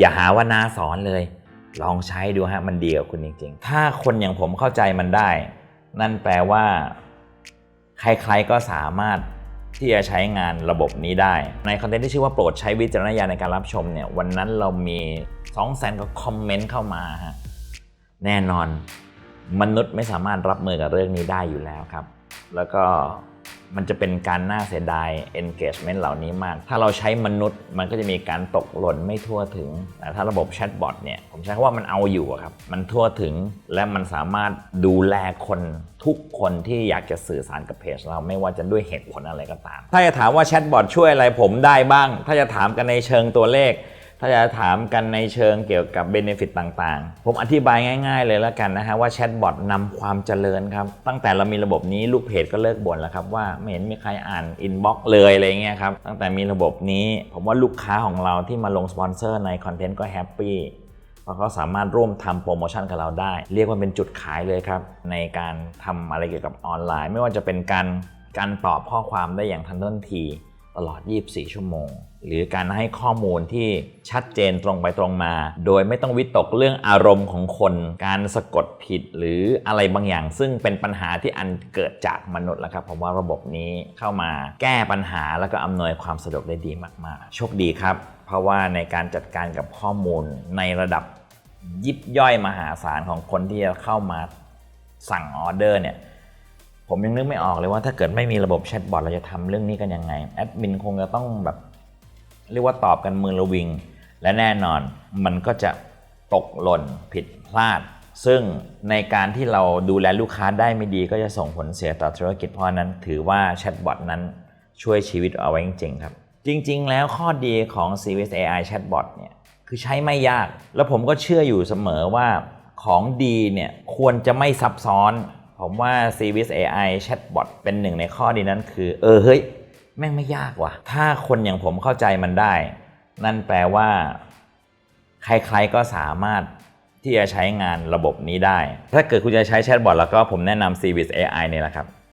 อย่าหาว่าน้าสอนเลย ลองใช้ดูฮะมันดีกับคุณจริงๆ ถ้าคนอย่างผมเข้าใจมันได้ นั่นแปลว่า ใครๆก็สามารถที่จะใช้งานระบบนี้ได้ ในคอนเทนต์ที่ชื่อว่าโปรดใช้วิจารณญาณในการรับชมเนี่ยวันนั้นเรามี2 0 0 0 0 0ก็คอมเมนต์เข้ามาฮะแน่นอนมนุษย์ไม่สามารถรับมือกับเรื่องนี้ได้อยู่แล้วครับ แล้วก็ มันจะเป็นการน่าเสียดาย engagement เหล่านี้มาก ถ้าเราใช้มนุษย์มันก็จะมีการตกหล่นไม่ทั่วถึง แต่ถ้าระบบแชทบอทเนี่ย ผมใช้คำว่ามันเอาอยู่ครับ มันทั่วถึงและมันสามารถดูแลคนทุกคนที่อยากจะสื่อสารกับเพจเราไม่ว่าจะด้วยเหตุผลอะไรก็ตาม ถ้าจะถามว่าแชทบอทช่วยอะไรผมได้บ้าง ถ้าจะถามกันในเชิงตัวเลข ถ้าจะถามกันในเชิงเกี่ยวกับเบนฟิตต่างๆ ผมอธิบายง่าย ๆ เลยแล้วกันนะฮะว่าแชทบอทนำความเจริญครับ ตั้งแต่เรามีระบบนี้ลูกเพจก็เลิกบ่นแล้วครับว่าไม่เห็นมีใครอ่านอินบ็อกซ์เลยอะไรเงี้ยครับ ตั้งแต่มีระบบนี้ ผมว่าลูกค้าของเราที่มาลงสปอนเซอร์ในคอนเทนต์ก็แฮปปี้เพราะเขาสามารถร่วมทำโปรโมชั่นกับเราได้ เรียกว่าเป็นจุดขายเลยครับ ในการทำอะไรเกี่ยวกับออนไลน์ ไม่ว่าจะเป็นการการตอบข้อความได้อย่างทันท่วงที ตลอด 24 ชั่วโมง หรือการให้ข้อมูลที่ชัดเจนตรงไปตรงมา โดยไม่ต้องวิตกเรื่องอารมณ์ของคน การสะกดผิดหรืออะไรบางอย่าง ซึ่งเป็นปัญหาที่อันเกิดจากมนุษย์แล้วครับ ผมว่าระบบนี้เข้ามาแก้ปัญหาแล้วก็อำนวยความสะดวกได้ดีมากๆ โชคดีครับ เพราะว่าในการจัดการกับข้อมูลในระดับยิบย่อยมหาศาลของคนที่จะเข้ามาสั่งออเดอร์เนี่ย ผมยังนึกไม่ออกเลยว่าถ้าเกิดไม่มีระบบแชทบอทเราจะทำเรื่องนี้กันยังไงแอดมินคงจะต้องแบบ เรียกว่าตอบกันมือระวิง และแน่นอนมันก็จะตกหล่นผิดพลาด ซึ่งในการที่เราดูแลลูกค้าได้ไม่ดีก็จะส่งผลเสียต่อธุรกิจเพราะฉะนั้น ถือว่าแชทบอทนั้นช่วยชีวิตเอาไว้จริงๆครับ จริง ๆ แล้วข้อดีของ CVS AI Chatbot เนี่ยคือใช้ไม่ยาก แล้วผมก็เชื่ออยู่เสมอว่าของดีเนี่ยควรจะไม่ซับซ้อน ผมว่า CVS AI Chatbot เป็นหนึ่งในข้อดีนั้นคือ เออเฮ้ย แม่งไม่ยากว่ะ ถ้าคนอย่างผมเข้าใจมันได้ นั่นแปลว่า ใครๆก็สามารถที่จะใช้งานระบบนี้ได้ ถ้าเกิดคุณจะใช้แชทบอทแล้วก็ผมแนะนำ Service AI นี่แหละครับ